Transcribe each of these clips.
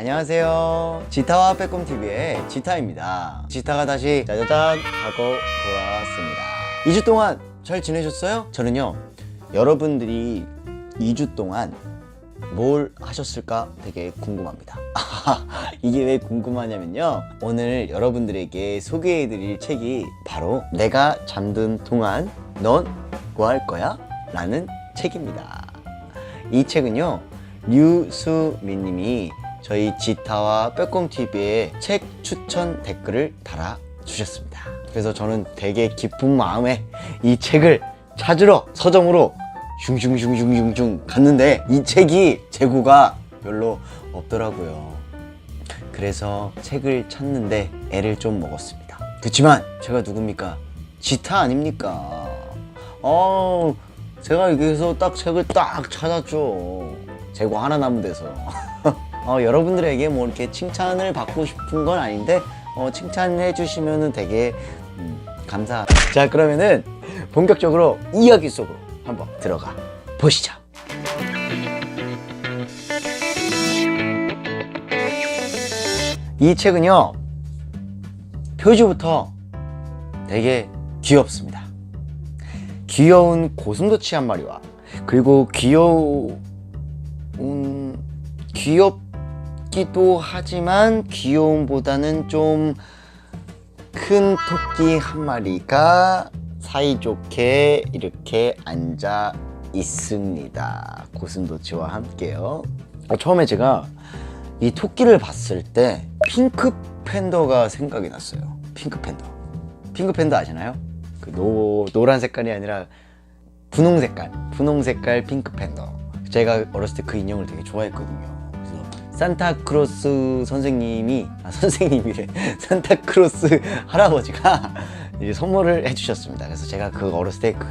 안녕하세요. 지타와 빼꼼TV의 지타입니다. 지타가 다시 짜자잔 하고 돌아왔습니다. 2주 동안 잘 지내셨어요? 저는요, 여러분들이 2주 동안 뭘 하셨을까 되게 궁금합니다. 이게 왜 궁금하냐면요. 오늘 여러분들에게 소개해드릴 책이 바로 내가 잠든 동안 넌 뭐 할 거야? 라는 책입니다. 이 책은요, 류수민 님이 저희 지타와 빼꼼TV에 책 추천 댓글을 달아주셨습니다. 그래서 저는 되게 기쁜 마음에 이 책을 찾으러 서점으로 슝슝슝슝슝슝 갔는데 이 책이 재고가 별로 없더라고요. 그래서 책을 찾는데 애를 좀 먹었습니다. 그렇지만 제가 누굽니까? 지타 아닙니까? 어, 제가 여기서 딱 책을 딱 찾았죠. 재고 하나 남은 데서. 어, 여러분들에게 뭐 이렇게 칭찬을 받고 싶은 건 아닌데 어, 칭찬해 주시면은 되게 음, 감사. 자 그러면은 본격적으로 이야기 속으로 한번 들어가 보시죠. 이 책은요 표지부터 되게 귀엽습니다. 귀여운 고슴도치 한 마리와 그리고 귀여운 귀엽 기도 하지만 귀여움보다는 좀 큰 토끼 한 마리가 사이좋게 이렇게 앉아 있습니다. 고슴도치와 함께요. 어, 처음에 제가 이 토끼를 봤을 때 핑크 팬더가 생각이 났어요. 핑크 팬더. 핑크 팬더 아시나요? 그 노, 노란 색깔이 아니라 분홍 색깔, 분홍 색깔 핑크 팬더. 제가 어렸을 때 그 인형을 되게 좋아했거든요. 산타크로스 선생님이 아 선생님이래 산타크로스 할아버지가 이제 선물을 해주셨습니다. 그래서 제가 그 어렸을 때그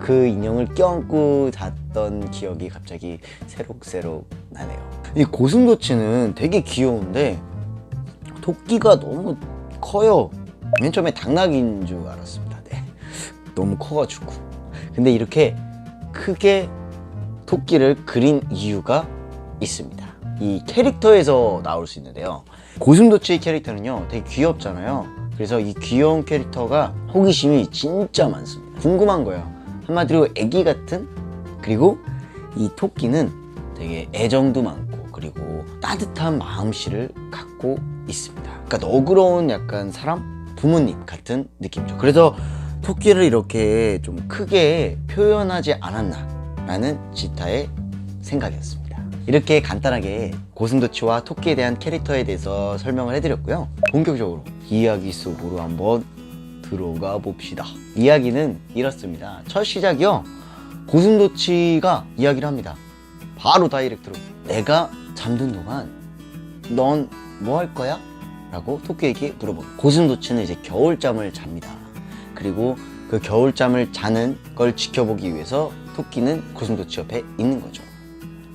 그 인형을 껴안고 잤던 기억이 갑자기 새록새록 나네요. 이 고슴도치는 되게 귀여운데 토끼가 너무 커요. 맨 처음에 당나귀인 줄 알았습니다. 네. 너무 커가지고. 근데 이렇게 크게 토끼를 그린 이유가 있습니다. 이 캐릭터에서 나올 수 있는데요. 고슴도치 캐릭터는요, 되게 귀엽잖아요. 그래서 이 귀여운 캐릭터가 호기심이 진짜 많습니다. 궁금한 거예요. 한마디로 애기 같은? 그리고 이 토끼는 되게 애정도 많고, 그리고 따뜻한 마음씨를 갖고 있습니다. 그러니까 너그러운 약간 사람? 부모님 같은 느낌이죠. 그래서 토끼를 이렇게 좀 크게 표현하지 않았나 라는 지타의 생각이었습니다. 이렇게 간단하게 고슴도치와 토끼에 대한 캐릭터에 대해서 설명을 해드렸고요. 본격적으로 이야기 속으로 한번 들어가 봅시다. 이야기는 이렇습니다. 첫 시작이요. 고슴도치가 이야기를 합니다. 바로 다이렉트로 내가 잠든 동안 넌 뭐 할 거야? 라고 토끼에게 물어봅니다. 고슴도치는 이제 겨울잠을 잡니다. 그리고 그 겨울잠을 자는 걸 지켜보기 위해서 토끼는 고슴도치 옆에 있는 거죠.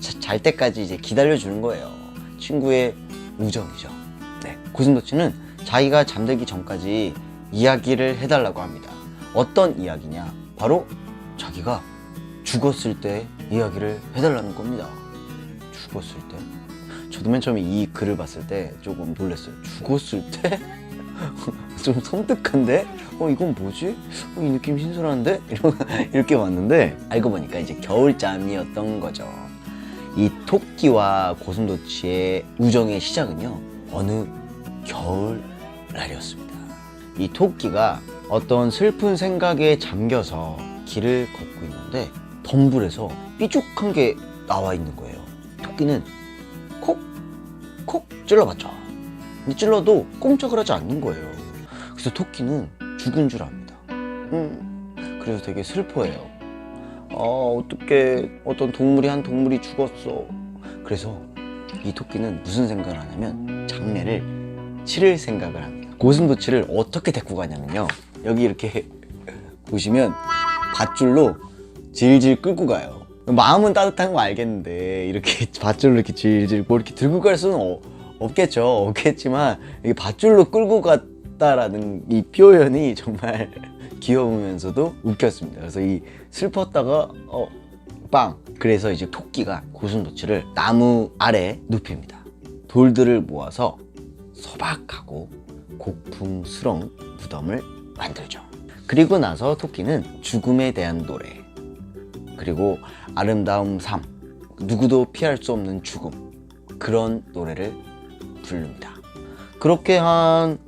자, 잘 때까지 이제 기다려주는 거예요. 친구의 우정이죠. 네. 고슴도치는 자기가 잠들기 전까지 이야기를 해달라고 합니다. 어떤 이야기냐? 바로 자기가 죽었을 때 이야기를 해달라는 겁니다. 죽었을 때? 저도 맨 처음에 이 글을 봤을 때 조금 놀랐어요. 죽었을 때? 좀 섬뜩한데? 어, 이건 뭐지? 어, 이 느낌 신선한데? 이렇게 봤는데, 알고 보니까 이제 겨울잠이었던 거죠. 이 토끼와 고슴도치의 우정의 시작은요, 어느 겨울 날이었습니다. 이 토끼가 어떤 슬픈 생각에 잠겨서 길을 걷고 있는데, 덤불에서 삐죽한 게 나와 있는 거예요. 토끼는 콕, 콕 찔러봤죠. 근데 찔러도 꼼짝을 하지 않는 거예요. 그래서 토끼는 죽은 줄 압니다. 음, 그래서 되게 슬퍼해요. 아, 어떻게 어떤 동물이 한 동물이 죽었어. 그래서 이 토끼는 무슨 생각을 하냐면 장례를 치를 생각을 합니다. 고슴도치를 어떻게 데리고 가냐면요. 여기 이렇게 보시면 밧줄로 질질 끌고 가요. 마음은 따뜻한 거 알겠는데 이렇게 밧줄로 이렇게 질질 뭐 이렇게 들고 갈 수는 어- 없겠죠. 없겠지만 이게 밧줄로 끌고 갔다라는 이 표현이 정말 귀여우면서도 웃겼습니다. 그래서 이 슬펐다가 어 빵. 그래서 이제 토끼가 고슴도치를 나무 아래 눕힙니다. 돌들을 모아서 소박하고 고풍스러운 무덤을 만들죠. 그리고 나서 토끼는 죽음에 대한 노래, 그리고 아름다운 삶, 누구도 피할 수 없는 죽음, 그런 노래를 부릅니다. 그렇게 한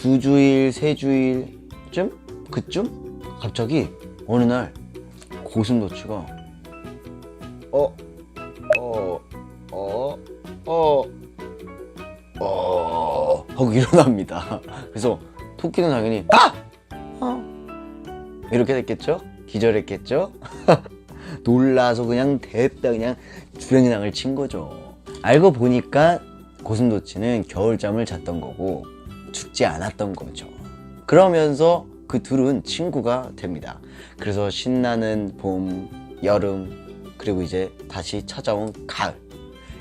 두 주일, 세 주일쯤? 그쯤? 갑자기 어느 날 고슴도치가 어, 어, 어, 어, 어, 하고 일어납니다. 그래서 토끼는 당연히 아! 어. 이렇게 됐겠죠? 기절했겠죠? 놀라서 그냥 대다 그냥 주랭랑을 친 거죠. 알고 보니까 고슴도치는 겨울잠을 잤던 거고 죽지 않았던 거죠. 그러면서 그 둘은 친구가 됩니다. 그래서 신나는 봄, 여름, 그리고 이제 다시 찾아온 가을.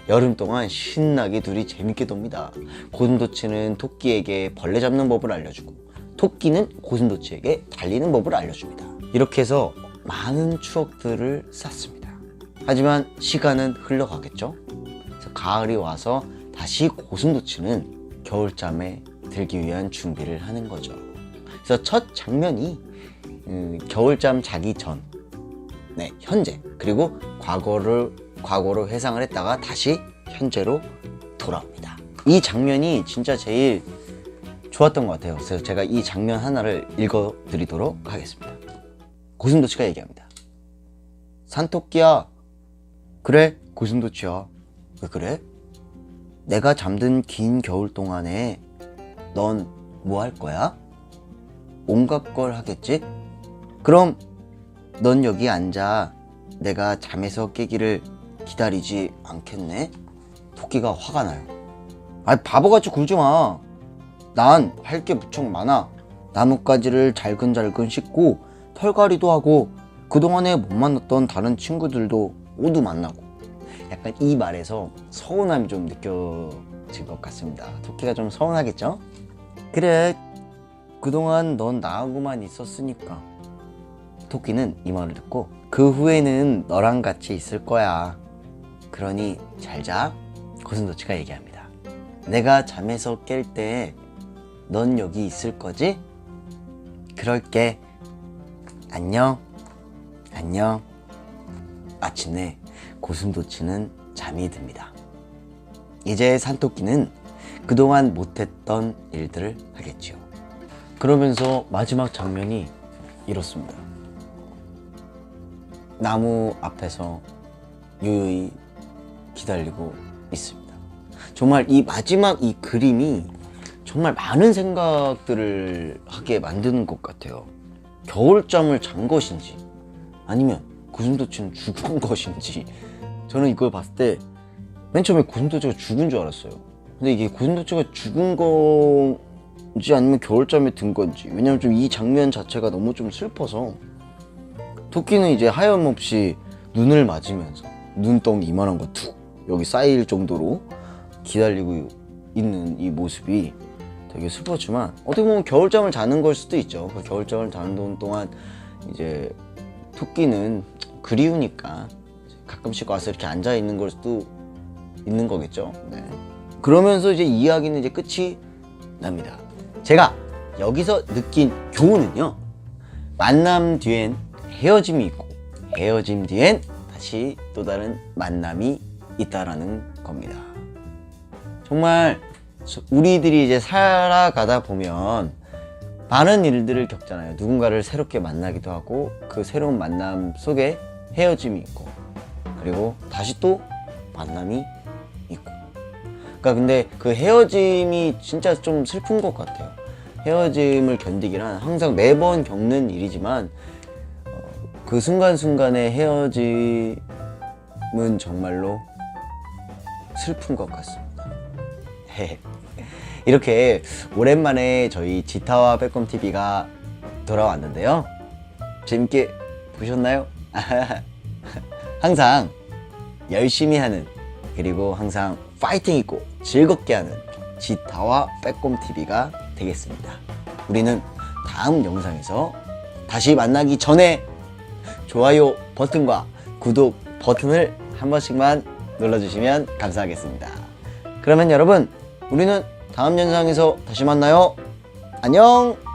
여름 동안 신나게 둘이 재밌게 돕니다. 고슴도치는 토끼에게 벌레 잡는 법을 알려주고, 토끼는 고슴도치에게 달리는 법을 알려줍니다. 이렇게 해서 많은 추억들을 쌓습니다. 하지만 시간은 흘러가겠죠? 그래서 가을이 와서 다시 고슴도치는 겨울잠에 들기 위한 준비를 하는 거죠. 그래서 첫 장면이 음, 겨울잠 자기 전, 네 현재 그리고 과거를 과거로 회상을 했다가 다시 현재로 돌아옵니다. 이 장면이 진짜 제일 좋았던 것 같아요. 그래서 제가 이 장면 하나를 읽어드리도록 하겠습니다. 고슴도치가 얘기합니다. 산토끼야. 그래, 고슴도치야. 왜 그래? 내가 잠든 긴 겨울 동안에 넌 뭐 할 거야? 온갖 걸 하겠지? 그럼 넌 여기 앉아 내가 잠에서 깨기를 기다리지 않겠네? 토끼가 화가 나요. 아 바보같이 굴지 마. 난 할 게 무척 많아. 나뭇가지를 잘근잘근 씻고 털갈이도 하고 그동안에 못 만났던 다른 친구들도 모두 만나고 약간 이 말에서 서운함이 좀 느껴질 것 같습니다. 토끼가 좀 서운하겠죠? 그래, 그동안 넌 나하고만 있었으니까. 토끼는 이 말을 듣고 그 후에는 너랑 같이 있을 거야. 그러니 잘 자. 고슴도치가 얘기합니다. 내가 잠에서 깰 때 넌 여기 있을 거지? 그럴게. 안녕. 안녕. 마침내 고슴도치는 잠이 듭니다. 이제 산토끼는 그동안 못했던 일들을 하겠지요. 그러면서 마지막 장면이 이렇습니다. 나무 앞에서 유유히 기다리고 있습니다. 정말 이 마지막 이 그림이 정말 많은 생각들을 하게 만드는 것 같아요. 겨울잠을 잔 것인지 아니면 고슴도치는 죽은 것인지 저는 이걸 봤을 때 맨 처음에 고슴도치가 죽은 줄 알았어요. 근데 이게 고슴도치가 죽은 건지 아니면 겨울잠에 든 건지 왜냐면 좀 이 장면 자체가 너무 좀 슬퍼서 토끼는 이제 하염없이 눈을 맞으면서 눈덩이 이만한 거 툭 여기 쌓일 정도로 기다리고 있는 이 모습이 되게 슬펐지만 어떻게 보면 겨울잠을 자는 걸 수도 있죠. 그 겨울잠을 자는 동안 이제 토끼는 그리우니까 가끔씩 와서 이렇게 앉아 있는 걸 수도 있는 거겠죠. 네. 그러면서 이제 이야기는 이제 끝이 납니다. 제가 여기서 느낀 교훈은요. 만남 뒤엔 헤어짐이 있고 헤어짐 뒤엔 다시 또 다른 만남이 있다라는 겁니다. 정말 우리들이 이제 살아가다 보면 많은 일들을 겪잖아요. 누군가를 새롭게 만나기도 하고 그 새로운 만남 속에 헤어짐이 있고 그리고 다시 또 만남이. 그러니까 근데 그 헤어짐이 진짜 좀 슬픈 것 같아요. 헤어짐을 견디기란 항상 매번 겪는 일이지만 어, 그 순간순간의 헤어짐은 정말로 슬픈 것 같습니다. 이렇게 오랜만에 저희 지타와 빼꼼 TV가 돌아왔는데요. 재밌게 보셨나요? 항상 열심히 하는 그리고 항상 파이팅 있고 즐겁게 하는 지타와 빼꼼 TV가 되겠습니다. 우리는 다음 영상에서 다시 만나기 전에 좋아요 버튼과 구독 버튼을 한 번씩만 눌러주시면 감사하겠습니다. 그러면 여러분 우리는 다음 영상에서 다시 만나요. 안녕.